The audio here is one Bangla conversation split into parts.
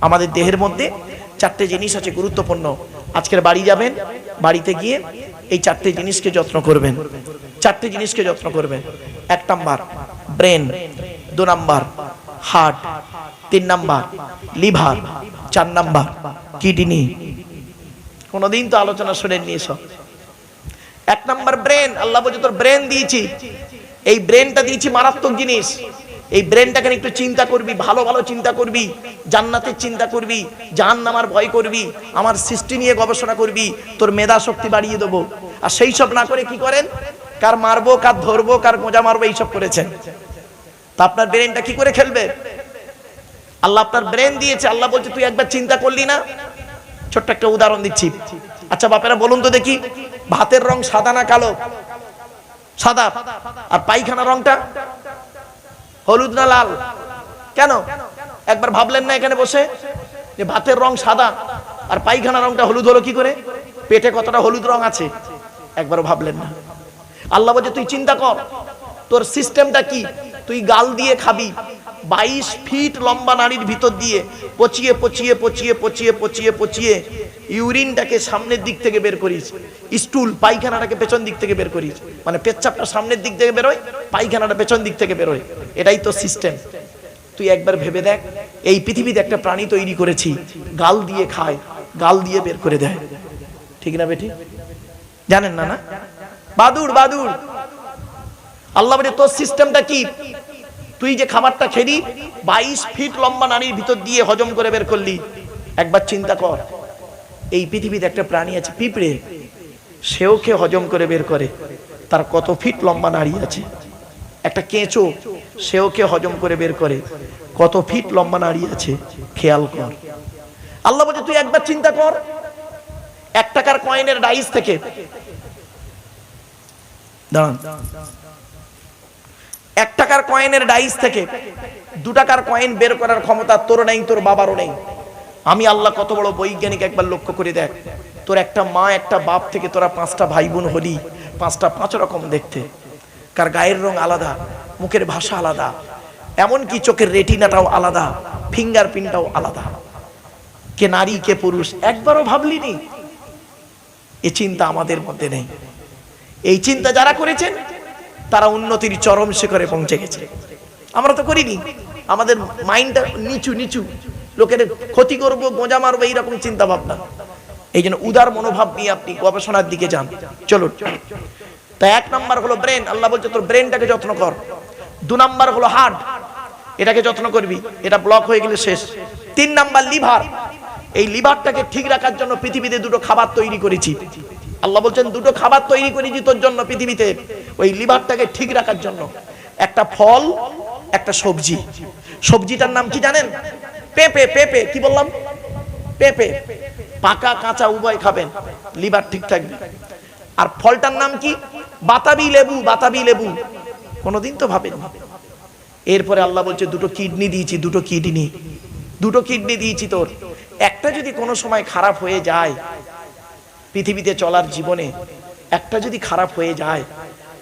আমাদের দেহের মধ্যে চারটে জিনিস আছে গুরুত্বপূর্ণ। আজকের বাড়ি যাবেন, বাড়িতে গিয়ে এই চারটে জিনিসকে যত্ন করবেন। চারটে জিনিসকে যত্ন করবেন। এক নাম্বার, ব্রেন। দু নাম্বার, হার্ট। তিন নাম্বার, লিভার। চার নাম্বার, কিডনি। কোনোদিন তো আলোচনা শুনেননি এসব এক নাম্বার ব্রেন, আল্লাহ বলছে তোর ব্রেন দিয়েছি। এই ব্রেনটা দিয়েছি মারাত্মক জিনিস। এই ব্রেনটাকে একটু চিন্তা করবি, ভালো ভালো চিন্তা করবি, জান্নাতের চিন্তা করবি, জাহান্নামার ভয় করবি, আমার সৃষ্টি নিয়ে গবেষণা করবি, তোর মেধা শক্তি বাড়িয়ে দেবো। আর সেই সব না করে কি করেন? কার মারবো, কার ধরবো, কার গোজা মারবো এইসব করেছেন। তা আপনার ব্রেনটা কি করে খেলবে? আল্লাহ আপনার ব্রেন দিয়েছে, আল্লাহ বলছে, তুই একবার চিন্তা করলি না? ছোট্ট একটা উদাহরণ দিচ্ছি। আচ্ছা বাপেরা, বলুন তো দেখি, ভাতের রং সাদা না কালো? সাদা। আর পায়খানা রংটা? হলুদ না লাল? কেন? একবার ভাবলেন না এখানে বসে? যে ভাতের রং সাদা আর পায়খানা রংটা হলুদ হলো কি করে? পেটে কতটা হলুদ রং আছে? একবারও ভাবলেন না। আল্লাহ বলছে, তুই চিন্তা কর, তোর সিস্টেমটা কি? তুই গাল দিয়ে খাবি। বাইশ ফিট লম্বা নারীর ভিতর দিয়ে পচিয়ে পচিয়ে পচিয়ে পচিয়ে পচিয়ে পচিয়ে ইউরিনটাকে সামনের দিক থেকে বের করিস। স্টুল, পায়খানাটাকে পেছন দিক থেকে বের করিস। মানে পেচ্ছাপটা সামনের দিক থেকে বেরোয়, পায়খানাটা পেছন দিক থেকে বেরোয়। এটাই তো সিস্টেম তুই একবার ভেবে দেখ, এই পৃথিবীতে একটা প্রাণী তৈরি করেছি, গাল দিয়ে খায়, গাল দিয়ে বের করে দেয়। ঠিক না বেটি? জানেন না না? বাদুর বাদুর আল্লাহ বলে, তোর সিস্টেমটা কি? তুই যে খাবারটা খেলি, বাইশ ফিট লম্বা নারীর ভিতর দিয়ে হজম করে বের করলি। একবার চিন্তা কর, এই পৃথিবীতে একটা প্রাণী আছে, পিঁপড়ে। সেও খেয়ে হজম করে বের করে? তার কত ফিট লম্বা নারী আছে? একটা কেঁচো, সেও খেয়ে হজম করে বের করে। কত ফিট লম্বা নারী আছে, খেয়াল কর। আল্লাহ বলছে, তুই একবার চিন্তা কর, এক টাকার কয়েনের ডাইস থেকে দাঁড়ান। এক টাকার কয়েনের ডাইস থেকে দু টাকার কয়েন বের করার ক্ষমতা তোর নেই, তোর বাবারও নেই। আমি আল্লাহ কত বড় বৈজ্ঞানিক একবার লক্ষ্য করে দেখ। তোর একটা মা, একটা বাপ থেকে তোরা পাঁচটা ভাই বোন হলি, পাঁচটা পাঁচ রকম দেখতে। কার গায়ের রং আলাদা, মুখের ভাষা আলাদা, এমনকি চোখের রেটিনাটাও আলাদা ফিঙ্গার প্রিন্টটাও আলাদা। কে নারী, কে পুরুষ, একবারও ভাবলিনি। এ চিন্তা আমাদের মধ্যে নেই। এই চিন্তা যারা করেছেন, তারা উন্নতির চরম শিখরে পৌঁছে গেছে। আমরা তো করিনি। আমাদের মাইন্ডটা নিচু নিচু। লোকের ক্ষতি করব, গোঁজা মারবো, এইরকম চিন্তা ভাবনা এই জন্য উদার মনোভাব নিয়ে আপনি গবেষণার দিকে যান। চলুন। তা এক নাম্বার হলো ব্রেন আল্লাহ বলছে, তোর ব্রেনটাকে যত্ন কর। দু নাম্বার হলো হার্ট এটাকে যত্ন করবি। এটা ব্লক হয়ে গেলে শেষ। তিন নাম্বার লিভার এই লিভারটাকে ঠিক রাখার জন্য পৃথিবীতে দুটো খাবার তৈরি করেছি। আল্লাহ বলছেন, দুটো খাবার তৈরি করেছি তোর জন্য পৃথিবীতে। ওই লিভারটাকে ঠিক রাখার জন্য। একটা ফল, একটা সবজি। সবজিটার নাম কি জানেন? পেঁপে পেঁপে। কি বললাম? পেঁপে। পাকা, কাঁচা উভয় খাবেন। লিভার ঠিক থাকবে। আর ফলটার নাম কি? বাতাবি লেবু বাতাবি লেবু। কোনোদিন তো ভাবেন। এরপরে আল্লাহ বলছে, দুটো কিডনি দিয়েছি, দুটো কিডনি দুটো কিডনি দিয়েছি তোর। একটা যদি কোনো সময় খারাপ হয়ে যায় পৃথিবীতে চলার জীবনে, একটা যদি খারাপ হয়ে যায়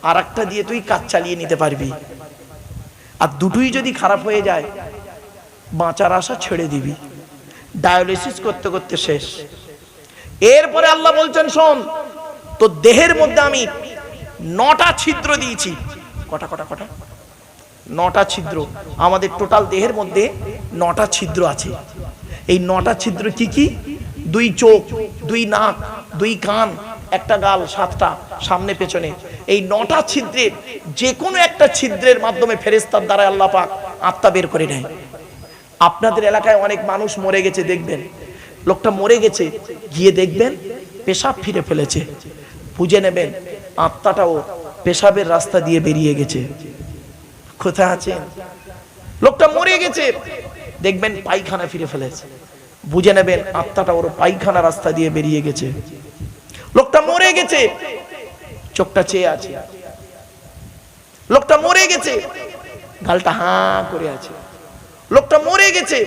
আর একটা দিয়ে তুই কাজ চালিয়ে নিতে পারবি। আর দুটোই যদি খারাপ হয়ে যায়, বাঁচার আশা ছেড়ে দিবি। ডায়ালিসিস করতে করতে শেষ। এরপরে আল্লাহ বলছেন, শোন তো দেহের মধ্যে আমি নটা ছিদ্র দিয়েছি। কটা কটা কটা? নটা ছিদ্র। আমাদের টোটাল দেহের মধ্যে নটা ছিদ্র আছে। এই নটা ছিদ্র কি কি? দুই চোখ, দুই নাক, দুই কান, একটা গাল, সাতটা, সামনে, পেছনে। এই নটা ছিদ্রের যে কোনো একটা ছিদ্রের মাধ্যমে ফেরেস্তার দ্বারা আল্লাহ পাক আত্মা বের করে নেয়। আপনাদের এলাকায় অনেক মানুষ মরে গেছে, দেখবেন। লোকটা মরে গেছে, গিয়ে দেখবেন, পেশাব ফিরে ফেলেছে। বুঝে নেবেন আত্মাটাও পেশাবের রাস্তা দিয়ে বেরিয়ে গেছে। কোথায় আছে? লোকটা মরে গেছে। দেখবেন পায়খানা ফিরে ফেলেছে। বুঝে নেবেন আত্মাটা ওর পায়খানা রাস্তা দিয়ে বেরিয়ে গেছে। লোকটা মরে গেছে। চোখটা চেয়ে আছে। লোকটা মরে গেছে। গালটা হাঁ করে আছে। লোকটা মরে গেছে।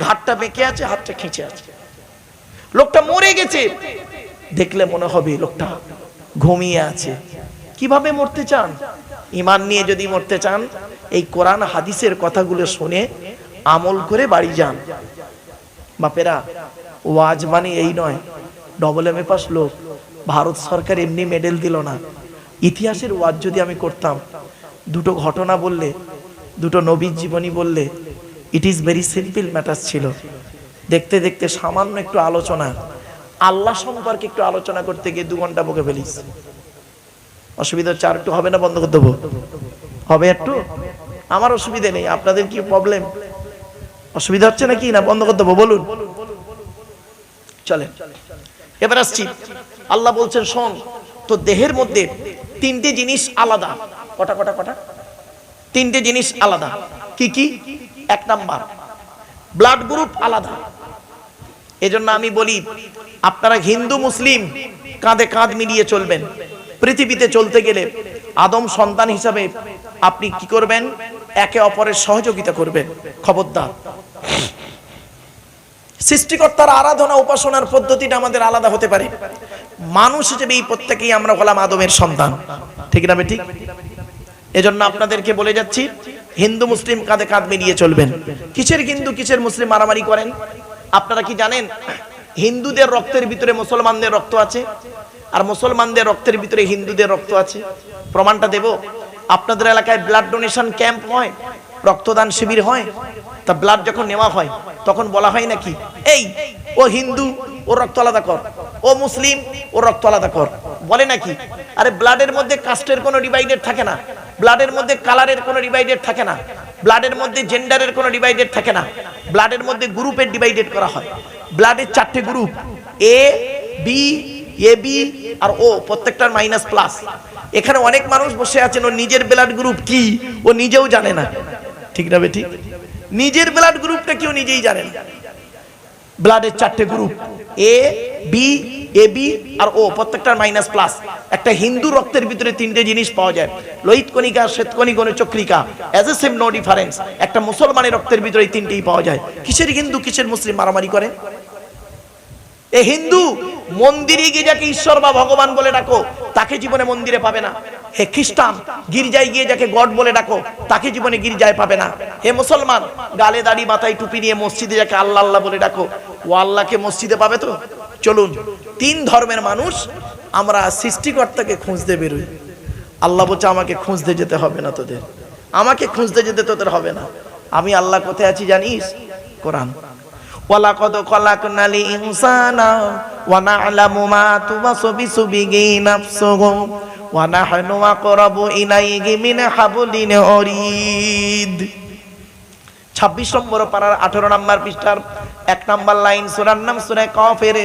ঘাটটা বেঁকে আছে, হাতটা খেঁচে আছে। লোকটা মরে গেছে। দেখলে মনে হবে লোকটা ঘুমিয়ে আছে। কীভাবে মরতে চান? ইমান নিয়ে যদি মরতে চান, এই কোরআন হাদিসের কথাগুলো শুনে আমল করে বাড়ি যান। বাপেরা, ওয়াজ মানে এই নয় ডবল এম এ পাস লোক। ভারত সরকার এমনি মেডেল দিল না। ইতিহাসের ওয়াজ যদি আমি করতাম, দুটো ঘটনা বললে, দুটো নবীর জীবনী বললে it is very simple matter ছিল। দেখতে দেখতে সামান্য একটু আলোচনা আল্লাহ সম্পর্কে একটু আলোচনা করতে গিয়ে দু ঘণ্টা বকে ফেলিস অসুবিধা আর একটু হবে না, বন্ধ করে দেবো। হবে একটু? আমার অসুবিধা নেই, আপনাদের কি প্রবলেম অসুবিধা হচ্ছে নাকি? না, বন্ধ করে দেবো, বলুন। চলেন। এবার আসছি। আল্লাহ বলছেন, শোন তো দেহের মধ্যে তিনটে জিনিস আলাদা। কটা কটা কটা? তিনটে জিনিস আলাদা। কি কি? এক নাম্বার ব্লাড গ্রুপ আলাদা। এজন্য আমি বলি, আপনারা হিন্দু, মুসলিম, কাঁধে কাঁধ মিলিয়ে চলবেন। পৃথিবীতে চলতে গেলে আদম সন্তান হিসাবে আপনি কি করবেন? একে অপরের সহযোগিতা করবেন। খবরদার। সৃষ্টিকর্তার আরাধনা, উপাসনার পদ্ধতিটা আমাদের আলাদা হতে পারে। মানুষ হিসেবে এই প্রত্যেকেই আমরা হলাম আদমের সন্তান। ঠিক না ঠিক এজন্য আপনাদেরকে বলে যাচ্ছি, হিন্দু, মুসলিম কাঁধে কাঁধ মিলিয়ে চলবেন। কিসের হিন্দু, কিসের মুসলিম মারামারি করেন? আপনারা কি জানেন? হিন্দুদের রক্তের ভিতরে মুসলমানদের রক্ত আছে? আর মুসলমানদের রক্তের ভিতরে হিন্দুদের রক্ত আছে? প্রমাণটা দেব। আপনাদের এলাকায় ব্লাড ডোনেশন ক্যাম্প হয়, রক্তদান শিবির হয়, তা ব্লাড যখন নেওয়া হয়, তখন বলা হয় নাকি, এই, ও হিন্দু ও রক্ত আলাদা কর। ও মুসলিম ও রক্ত আলাদা কর। বলে নাকি, আরে ব্লাডের মধ্যে কাস্টের কোনো ডিভাইডেড থাকে না। ব্লাডের মধ্যে কালারের কোনো ডিভাইডেড থাকে না। ব্লাডের মধ্যে জেন্ডারের কোনো ডিভাইডেড থাকে না। ব্লাডের মধ্যে গ্রুপের ডিভাইডেড করা হয়। ব্লাডের চারটে group A B A B R O প্রত্যেকটার মাইনাস প্লাস এখানে অনেক মানুষ বসে আছেন ও নিজের ব্লাড গ্রুপ কি? ও নিজেও জানে না। ঠিক না ঠিক নিজের ব্লাড গ্রুপটা কেউ নিজেই জানে না। ব্লাডের চারটে group A B A B R O প্রত্যেকটার মাইনাস প্লাস একটা হিন্দু রক্তের ভিতরে তিনটে জিনিস পাওয়া যায়। লোহিত কণিকা শ্বেতকণিক চক্রিকা। As a same no difference একটা মুসলমানের রক্তের ভিতরে তিনটেই পাওয়া যায়। কিসের হিন্দু, কিসের মুসলিম মারামারি করে? এ হিন্দু, মন্দিরে গিয়ে যাকে ঈশ্বর বা ভগবান বলে ডাকো, তাকে জীবনে মন্দিরে পাবে না। হে খ্রিস্টান, গির্জায় গিয়ে যাকে গড বলে ডাকো, তাকে জীবনে গির্জায় পাবে না। হে মুসলমান, গালে দাড়ি, মাথায় টুপি নিয়ে মসজিদে যাকে আল্লাহ আল্লাহ বলে ডাকো, ও আল্লাহকে মসজিদে পাবে তো? চলুন তিন ধর্মের মানুষ, আমরা সৃষ্টিকর্তাকে খুঁজতে বেরোই। আল্লাহ বলছে, আমাকে খুঁজতে যেতে হবে না তোদের। আমাকে খুঁজতে যেতে তোদের হবে না। আমি আল্লাহ কোথায় আছি জানিস? কোরআন। ইনসানা ওয়া মা ওয়া নাহনু আকরাবু ইলাইহি হাবলিন ওয়ারিদ 26 নম্বর পারার 18 নম্বর পৃষ্ঠার এক নম্বর লাইন, সূরার নাম সূরা কফের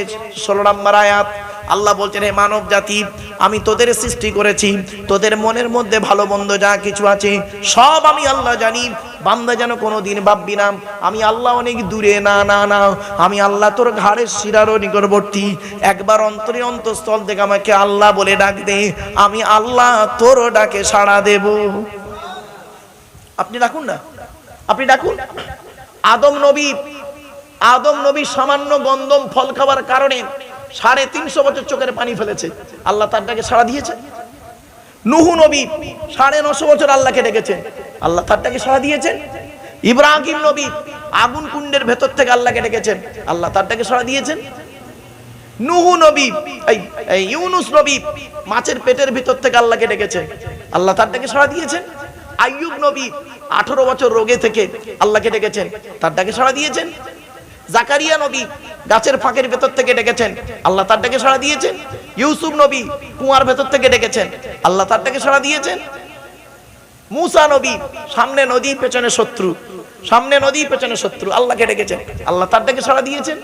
16 নম্বর আয়াত। আল্লাহ বলছেন, হে মানব জাতি, আমি তোদের সৃষ্টি করেছি, তোদের মনের মধ্যে ভালো মন্দ যা কিছু আছে, সব আমি আল্লাহ জানি। বান্দা যেন কোনো দিন ভাববি না, আমি আল্লাহ অনেক দূরে, না না না। আমি আল্লাহ তোর ঘাড়ের শিরারও নিকটবর্তী। একবার অন্তরে অন্তঃস্থল থেকে আমাকে আল্লাহ বলে ডাক দে, আমি আল্লাহ তোর ডাকে সাড়া দেব। আপনি ডাকুন না। আপনি ডাকুন। আদম নবী আদম নবী সামান্য গন্ধম ফল খাবার কারণে সাড়ে তিনশো বছর চোখের পানি ফেলেছে। আল্লাহ তার ডাকে সাড়া দিয়েছে। নুহু নবী সাড়ে নশো বছর আল্লাহকে ডেকেছেন। আল্লাহ তার ডাকে সাড়া দিয়েছেন। ইব্রাহিম নবী আগুন কুণ্ডের ভেতর থেকে আল্লাহকে ডেকেছেন। আল্লাহ তার ডাকে সাড়া দিয়েছেন। নুহু নবী এই ইউনুস নবী মাছের পেটের ভিতর থেকে আল্লাহকে ডেকেছেন। আল্লাহ তার ডাকে সাড়া দিয়েছেন। আইয়ুব নবী আঠারো বছর রোগে থেকে আল্লাহকে ডেকেছেন। তার ডাকে সাড়া দিয়েছেন। জাকারিয়া নবী গাছের ফাঁকের ভেতর থেকে ডেকেছেন। আল্লাহ তার ডাকে সাড়া দিয়েছেন। ইউসুফ নবী কুয়ার ভেতর থেকে ডেকেছেন। আল্লাহ তার ডাকে সাড়া দিয়েছেন। মুসা নবী সামনে নদী, পেছনে শত্রু। সামনে নদী, পেছনে শত্রু। আল্লাহকে ডেকেছেন। আল্লাহ তার ডাকে সাড়া দিয়েছেন।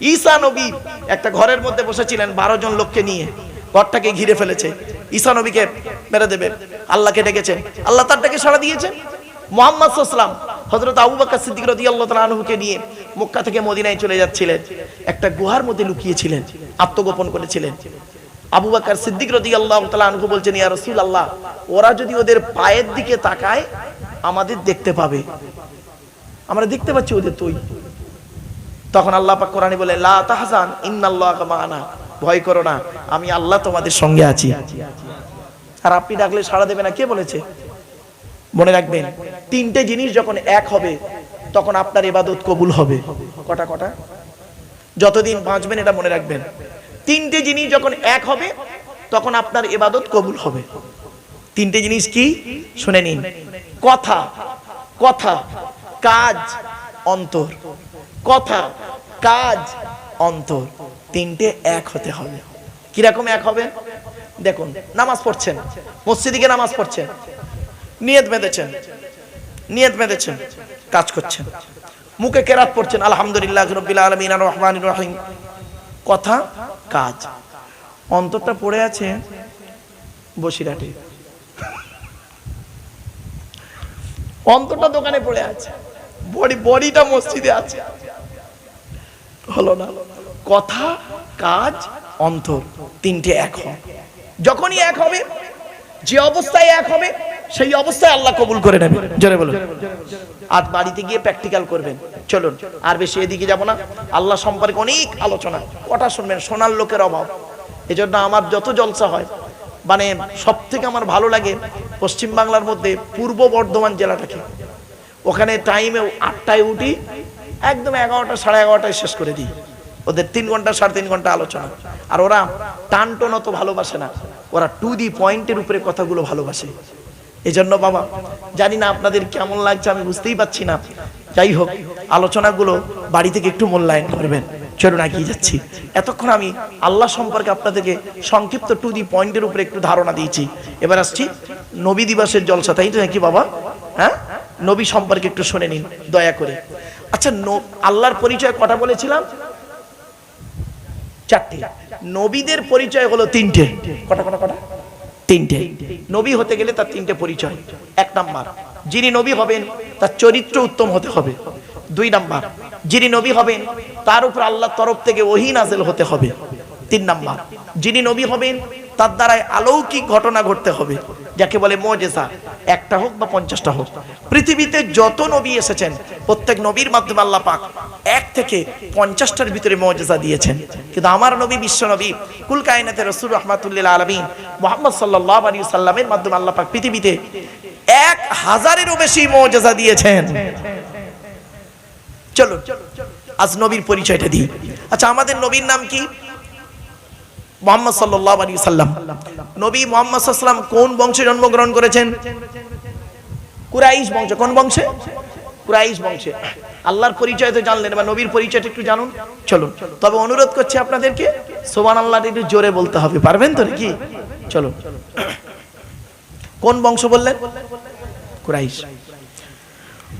ঈসা নবী একটা ঘরের মধ্যে বসেছিলেন বারো জন লোককে নিয়ে। ঘরটাকে ঘিরে ফেলেছে। ঈসা নবীকে মেরে দেবে। আল্লাহকে ডেকেছেন। আল্লাহ তার ডেকে সাড়া দিয়েছেন। মোহাম্মদ সাল্লাম হজরত আবু বাক্কার সিদ্দিক রাদিয়াল্লাহু তাআলা আনহুকে নিয়ে মক্কা থেকে মদিনায় চলে যাচ্ছিলেন। একটা গুহার মধ্যে লুকিয়েছিলেন আত্মগোপন করেছিলেন। আবু বাক্কার সিদ্দিক রাদিয়াল্লাহু তাআলা আনহু বলছেন, ইয়া রাসূলুল্লাহ, ওরা যদি ওদের পায়ের দিকে তাকায়, আমাদের দেখতে পাবে। আমরা দেখতে পাচ্ছি ওদের তুই তখন আল্লাহ পাক কোরআনে বলে, লা তাহজান, ইন্নাল্লাহা মা'ানা ভয় করো না, আমি আল্লাহ তোমাদের সঙ্গে আছি। আর আপনি ডাকলে সাড়া দেবে না, কে বলেছে? মনে রাখবেন, তিনটে জিনিস যখন এক হবে, তখন আপনার এবাদত কবুল হবে। কটা কটা? যতদিন বাঁচবেন এটা মনে রাখবেন। তিনটে জিনিস যখন এক হবে, তখন আপনার এবাদত কবুল হবে। তিনটে জিনিস কি? শুনে নিন। কথা কথা, কাজ, অন্তর। কথা, কাজ, অন্তর। তিনটে এক হতে হবে। কীরকম এক হবে? দেখুন, নামাজ পড়ছেন। মসজিদিকে নামাজ পড়ছেন। নিয়ত বেঁধেছেন নিয়ত বেঁধেছেন, কাজ করছেন। মুখে কেরাত পড়ছেন, আলহামদুলিল্লাহ রহমান রহিম। কথা, কাজ। অন্তরটা পড়ে আছে বসিরাটে অন্তরটা দোকানে পড়ে আছে। বডি, বডিটা মসজিদে আছে। হলো না। কথা, কাজ, অন্তর, তিনটে এক হয়। যখনই এক হবে, যে অবস্থায় এক হবে সেই অবস্থায় আল্লাহ কবুল করে নেবে। জোরে বলুন। আজ বাড়িতে গিয়ে প্র্যাকটিক্যাল করবেন। চলুন, আর বেশি এদিকে যাব না। আল্লাহ সম্পর্কে অনেক আলোচনা। কটা শুনবেন? সোনার লোকের অভাব। এজন্য আমার যত জলসা হয় মানে সব থেকে আমার ভালো লাগে পশ্চিম বাংলার মধ্যে পূর্ব বর্ধমান জেলাটাকে। ওখানে টাইমে আটটায় উঠি, একদম এগারোটা, সাড়ে এগারোটায় শেষ করে দিই। ওদের তিন ঘণ্টা, সাড়ে তিন ঘণ্টা আলোচনা। আর ওরা টান টোন অত ভালোবাসে না। ওরা টু দি পয়েন্টের উপরে কথাগুলো ভালোবাসে। এই জন্য বাবা, জানি না আপনাদের কেমন লাগছে, আমি বুঝতেই পারছি না। যাই হোক, আলোচনাগুলো বাড়ি থেকে একটু মূল্যায়ন করবেন। চলুন এগিয়ে যাচ্ছি। এতক্ষণ আমি আল্লাহ সম্পর্কে আপনাদেরকে সংক্ষিপ্ত টু দি পয়েন্টের উপরে একটু ধারণা দিয়েছি। এবার আসছি নবী দিবসের জলসা, তাই তো নাকি বাবা? হ্যাঁ? নবী সম্পর্কে একটু শুনে নিন, দয়া করে। আচ্ছা আল্লাহর পরিচয় কটা বলেছিলাম? চারটে। নবীদের পরিচয় হলো তিনটে। কটা কটা কটা? তিনটে। নবী হতে গেলে তার তিনটে পরিচয়। এক নাম্বার, যিনি নবী হবেন, তার চরিত্র উত্তম হতে হবে। দুই নাম্বার, যিনি নবী হবেন, তার উপর আল্লাহর তরফ থেকে ওহি নাজেল হতে হবে। তিন নাম্বার, যিনি নবী হবেন, তার দ্বারায় আলৌকিক ঘটনা ঘটতে হবে, যাকে বলে মজেসা একটা হোক বা পঞ্চাশটা হোক। পৃথিবীতে যত নবী এসেছেন, প্রত্যেক নবীর মাধ্যমে আল্লাহ পাক এক থেকে পঞ্চাশটার ভিতরে মজেসা দিয়েছেন। কিন্তু আমার নবী, বিশ্ব নবী, কুল কায়নাতে রসুল রহমাতুল্লিল আলমিন মোহাম্মদ সাল্লাহ আলী সাল্লামের মাধ্যমে আল্লাহ পাক পৃথিবীতে এক হাজারেরও বেশি মজেসা দিয়েছেন। চলো আজ নবীর পরিচয়টা দিই। আচ্ছা আমাদের নবীর নাম কি? মোহাম্মদ সাল্লাহ আলী সাল্লাম। নবী মোহাম্মদ সাল্লাম কোন বংশে জন্মগ্রহণ করেছেন? কুরাইশ বংশ। কোন বংশে? কুরাইশ বংশে। আল্লাহর পরিচয় তো জানলেন, এবার নবীর পরিচয়টা একটু জানুন। চলুন। তবে অনুরোধ করছি আপনাদেরকে সোবান আল্লাহ একটু জোরে বলতে হবে। পারবেন তো নাকি? চলো কোন বংশ বললেন? কুরাইশ।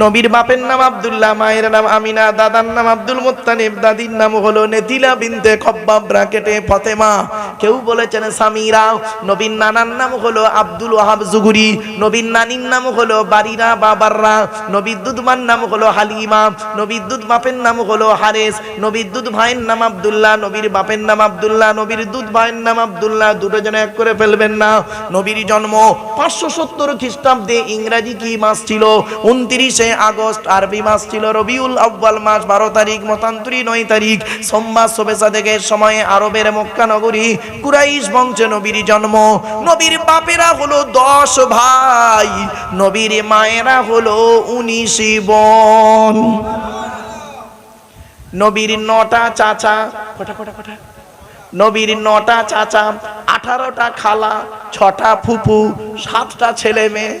নবীর বাপের নাম আব্দুল্লাহ, মায়ের নাম আমিনা, দাদার নাম আব্দুল মুত্তালিব, দাদির নাম হলো নেতিলা বিনতে খব্বাব, ব্রাকেটে ফতেমা। কেউ বলেছেন সামিরা নবীর নানার নাম হলো আব্দুল ওয়াহাব জুগুরি নবীর নানির নাম হলো বারিরা বাবাররা, নবীর দুধমার নাম হলো হালিমা, নবীর দুধ বাপের নাম হলো হারেস, নবীর দুধ ভাইয়ের নাম আব্দুল্লাহ, নবীর বাপের নাম আব্দুল্লাহ, নবীর দুধ ভাইয়ের নাম আব্দুল্লাহ, দুটো জন এক করে ফেলবেন না। নবীর জন্ম পাঁচশো সত্তর খ্রিস্টাব্দে ইংরাজি কি মাস ছিল? উনত্রিশে আগস্ট, আরবি মাস ছিল, রবিউল আব্বাল মাস, বারো তারিখ, মতান্তরি নয় তারিখ। সোমবার শোভেসা থেকে সময়ে আরবের মক্কা নগরী কুরাইশ বংশে নবীর জন্ম। নবীর বাপেরা হলো দশ ভাই, নবীর মায়েরা হলো উনিশ বোন। নবীর নটা চাচা, কটা কটা কটা? নবীর নটা চাচা, আঠারোটা খালা, ছটা ফুপু, সাতটা ছেলে মেয়ে।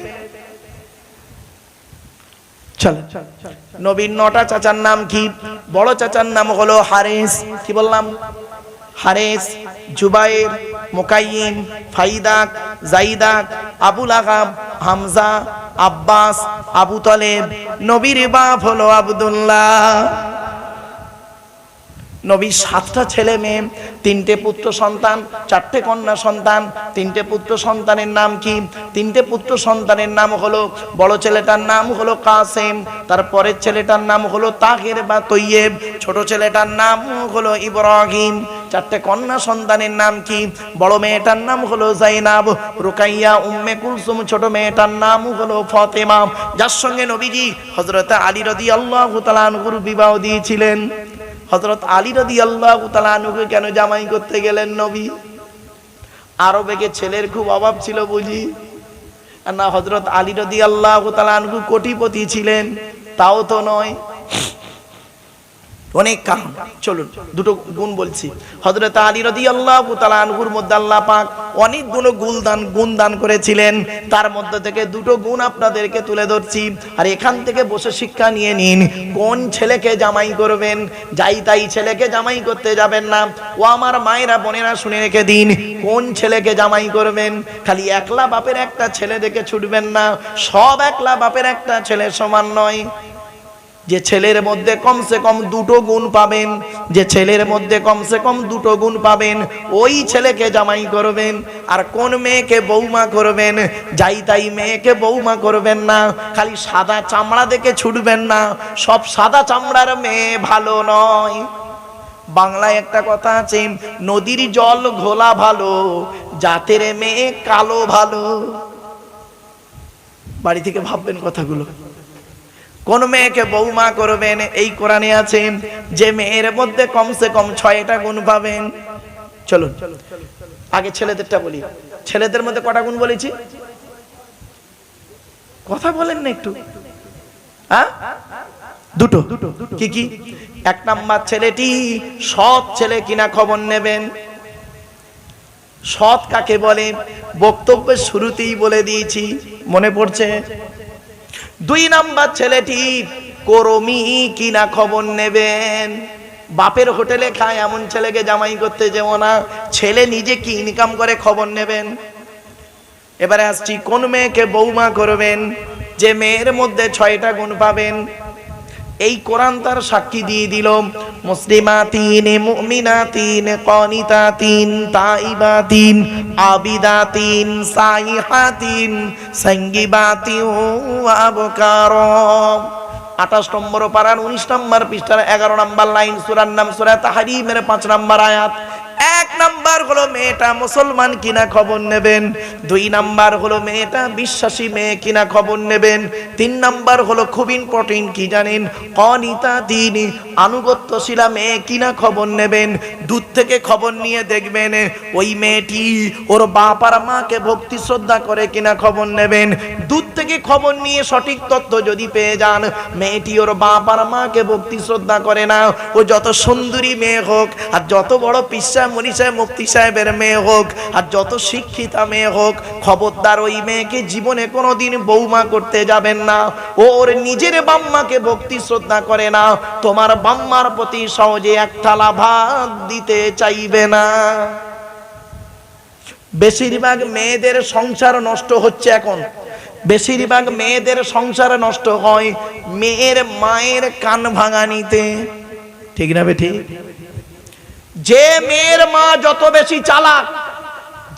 নবীর নটা চাচার নাম কি? বড় চাচার নাম হলো হারেস। কি বললাম? হারেস, জুবাইর মোকাইম ফাইদাক, জাইদাক, আবুল আগাম হামজা, আব্বাস, আবু তলেব, নবীর বাপ হলো আবদুল্লাহ। নবীর সাতটা ছেলে মেয়ে, তিনটে পুত্র সন্তান, চারটে কন্যা সন্তান, তিনটে পুত্র সন্তানের নাম কি? তিনটে পুত্র সন্তানের নাম হলো, বড় ছেলেটার নাম হলো কাসেম তারপরের ছেলেটার নাম হলো তাহের বা তৈয়েব, ছোট ছেলেটার নাম হলো ইব্রাহিম। চারটে কন্যা সন্তানের নাম কি? বড় মেয়েটার নাম হলো জাইনাব, রুকাইয়া, উম্মে কুলসুম, ছোট মেয়েটার নাম হলো ফতেমা। যার সঙ্গে নবীজি হজরত আলী রদি আল্লাহ তালানহুর বিবাহ দিয়েছিলেন। হজরত আলী রদি আল্লাহ তালানহুকে কেন জামাই করতে গেলেন নবী? আরবে ছেলের খুব অভাব ছিল বুঝি। না হজরত আলী রদি আল্লাহ তালানহু কোটিপতি ছিলেন, তাও তো নয়। অনেক কারণ চলুন, দুটো গুণ বলছি। হজরত আলী রদি আল্লাহ তালানহুর মধ্যে আল্লাহ পাক অনেকগুলো গুণ দান গুণ দান করেছিলেন। তার মধ্যে থেকে দুটো গুণ আপনাদেরকে তুলে ধরছি। আর এখান থেকে বসে শিক্ষা নিয়ে নিন, কোন ছেলেকে জামাই করবেন? যাই তাই ছেলেকে জামাই করতে যাবেন না। ও আমার মায়েরা, বোনেরা শুনে রেখে দিন, কোন ছেলেকে জামাই করবেন? খালি একলা বাপের একটা ছেলে দেখে ছুটবেন না। সব একলা বাপের একটা ছেলে সমান নয়। যে ছেলের মধ্যে কমসে কম দুটো গুণ পাবেন, যে ছেলের মধ্যে কমসে কম দুটো গুণ পাবেন, ওই ছেলেকে জামাই করবেন, আর কোন মেয়েকে বৌমা করবেন, যাই তাই মেয়েকে বৌমা করবেন না, খালি সাদা চামড়া দেখে ছুটবেন না, সব সাদা চামড়ার মেয়ে ভালো নয়। বাংলায় একটা কথা আছে, নদীর জল ঘোলা ভালো, জাতের মেয়ে কালো ভালো। বাড়ি থেকে ভাববেন কথাগুলো। কোন মেয়েকে বৌমা করবেন? এই কোরআনে আছে যে মেয়ের মধ্যে কমসে কম ছয়টা গুণ পাবেন। চলুন, আগে ছেলেদেরটা বলি। ছেলেদের মধ্যে কটা গুণ বলেছি? কথা বলেন না একটু। হ্যাঁ দুটো। কি কি? এক নাম্বার ছেলেটি সৎ ছেলে কিনা খবর নেবেন। সৎ কাকে বলে? বক্তব্যের শুরুতেই বলে দিয়েছি, মনে পড়ছে? দুই নাম্বার ছেলেটি করমি কিনা খবর নেবেন? বাপের হোটেলে খায় এমন ছেলেকে জামাই করতে যেও না। ছেলে নিজে কি ইনকাম করে খবর নেবেন? এবারে আসছি, কোন মেয়েকে বৌমা করবেন? যে মেয়ের মধ্যে ছয়টা গুণ পাবেন। এই কোরআন তার সাক্ষী দিয়ে দিল। মুসলিমাতিন, মুমিনাতিন, কনিতাতিন, তাইবাতিন, আবিদাতিন, সাইহাতিন সঙ্গীবাতিন আবকার। আঠাশ নম্বর পাড়ার উনিশ নম্বর পৃষ্ঠার এগারো নম্বর লাইন, সুরার নাম সুরা তাহারিমের পাঁচ নম্বর আয়াত। নাম্বার হলো মেয়েটা মুসলমান কিনা খবর নেবেন? দুই নাম্বার হলো মেয়েটা বিশ্বাসী মেয়ে কিনা খবর নেবেন? তিন নাম্বার হলো খুব ইম্পর্টেন্ট কি জানেন? অনিতা দিন আনুগত্যশীলা মেয়ে কিনা খবর নেবেন? দূর থেকে খবর নিয়ে দেখবেন, ওই মেয়েটি ওর বাপ আর মাকে ভক্তি শ্রদ্ধা করে কিনা খবর নেবেন। দূর থেকে খবর নিয়ে সঠিক তথ্য যদি পেয়ে যান, মেয়েটি ওর বাপ আর মাকে ভক্তি শ্রদ্ধা করে না। ও যত সুন্দরী মেয়ে হোক, আর যত বড় পিসা মনীষা মুক্তি সাহেবের মেয়ে হোক, আর যত শিক্ষিতা মেয়ে হোক, খবরদার ওই মেয়েকে জীবনে কোনোদিন বৌমা করতে যাবেন না। ও ওর নিজের বাম্মাকে ভক্তি শ্রদ্ধা করে না। তোমার বাম্মার প্রতি সহজে এক থালা ভাত দিতে চাইবে না। বেশিরভাগ মেয়েদের সংসার নষ্ট হচ্ছে এখন। বেশিরভাগ মেয়েদের সংসার নষ্ট হয় মেয়ের মায়ের কান ভাঙানিতে। ঠিক না বে ঠিক যে মেয়ের মা যত বেশি চালাক,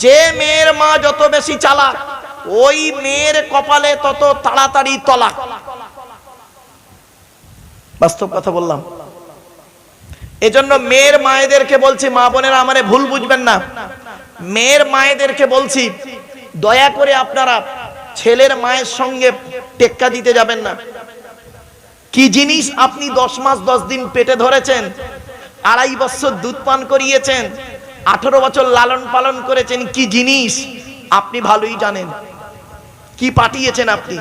যে মেয়ের মা যত বেশি চালাক, ওই মেয়ের কপালে তত তাড়াতাড়ি তলাক। বাস্তব কথা বললাম। এজন্য মেয়ের মায়েদেরকে বলছি, মা বোনেরা আমারে ভুল বুঝবেন না। মেয়ের মায়েদেরকে বলছি, দয়া করে আপনারা ছেলের মায়ের সঙ্গে টেক্কা দিতে যাবেন না। কি জিনিস আপনি দশ মাস, দশ দিন পেটে ধরেছেন? আড়াই বছর দুধ পান করিয়েছেন? আঠারো বছর লালন পালন করেছেন? কি জিনিস? আপনি ভালোই জানেন। কি পাঠিয়েছেন আপনি?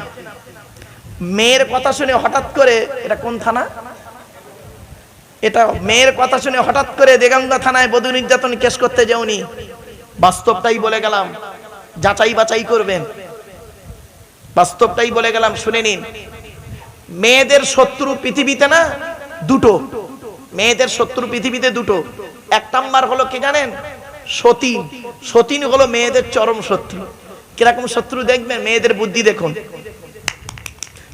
মেয়ের কথা শুনে হঠাৎ করে, এটা কোন থানা? এটা মেয়ের কথা শুনে হঠাৎ করে দেগাঙ্গা থানায় বধূ নির্যাতন কেস করতে যাওনি। বাস্তবটাই বলে গেলাম, যাচাই বাছাই করবেন। বাস্তবটাই বলে গেলাম, শুনে নিন। মেয়েদের শত্রু পৃথিবীতে না, দুটো। মেয়েদের শত্রু পৃথিবীতে দুটো। এক নাম্বার হলো কি জানেন? সতীন। সতীন হলো মেয়েদের চরম শত্রু। কীরকম শত্রু দেখবেন? মেয়েদের বুদ্ধি দেখুন।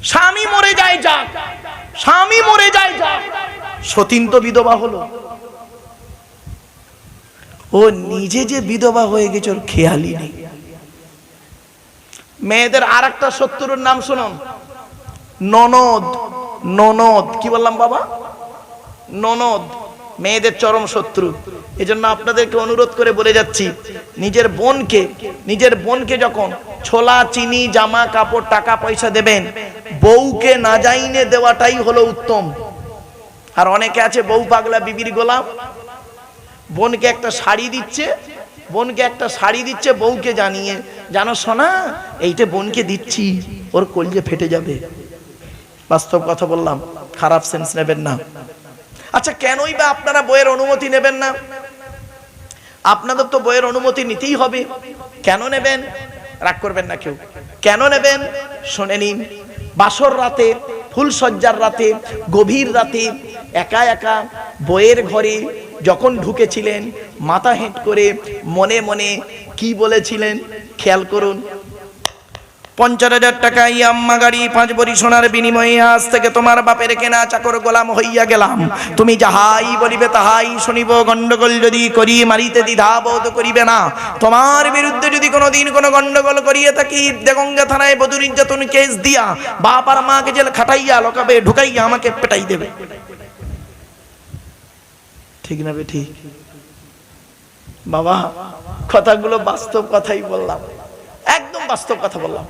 স্বামী মরে যায়, যাক। স্বামী মরে যায়, যাক। সতীন তো বিধবা হলো। ও নিজে যে বিধবা হয়ে গেছে, ওর খেয়ালই নেই। মেয়েদের আর একটা শত্রুর নাম শুনুন। ননদ ননদ, কি বললাম বাবা? ননদ, মেয়েদের চরম শত্রু। এজন্য আপনাদেরকে অনুরোধ করে বলে যাচ্ছি, নিজের বোনকে নিজের বোনকে যখন ছোলা, চিনি, জামা, কাপড়, টাকা, পয়সা দেবেন, বউকে না যাইনে দেওয়াটাই হলো উত্তম। আর অনেকে আছে বউ পাগলা, বিবির গোলাম বোনকে একটা শাড়ি দিচ্ছে, বোনকে একটা শাড়ি দিচ্ছে, বউকে জানিয়ে জানো শোনা এইটা বোনকে দিচ্ছি, ওর কলজে ফেটে যাবে। বাস্তব কথা বললাম, খারাপ সেন্স নেবেন না। আচ্ছা কেনই বা আপনারা বইয়ের অনুমতি নেবেন না? আপনাদের তো বইয়ের অনুমতি নিতেই হবে। কেন নেবেন? রাগ করবেন না কেউ। কেন নেবেন? শুনে নিন। বাসর রাতে ফুলসজ্জার রাতে, গভীর রাতে একা একা বইয়ের ঘরে যখন ঢুকেছিলেন, মাথা হেঁট করে মনে মনে কি বলেছিলেন? খেয়াল করুন। পঞ্চাশ হাজার টাকা ইয়াম্মা গাড়ি পাঁচ বড়ি সোনার বিনিময়ে আজ থেকে তোমার বাপের কেনা চাকর গোলাম হইয়া গেলাম। তুমি যাহাই বলিবে তাহাই শুনিব গন্ডগোল যদি করি মারিতে দ্বিধা বোধ করিবে না। তোমার বিরুদ্ধে যদি কোনোদিন কোনো গন্ডগোল করিয়ে থাকি, দেগঙ্গা থানায় বধূ নির্যাতন কেস দিয়া বাপ আর মাকে জেল খাটাইয়া লোকাবে ঢুকাইয়া আমাকে পেটাই দেবে। ঠিক না বে ঠিক? বাবা কথাগুলো বাস্তব কথাই বললাম। একদম বাস্তব কথা বললাম।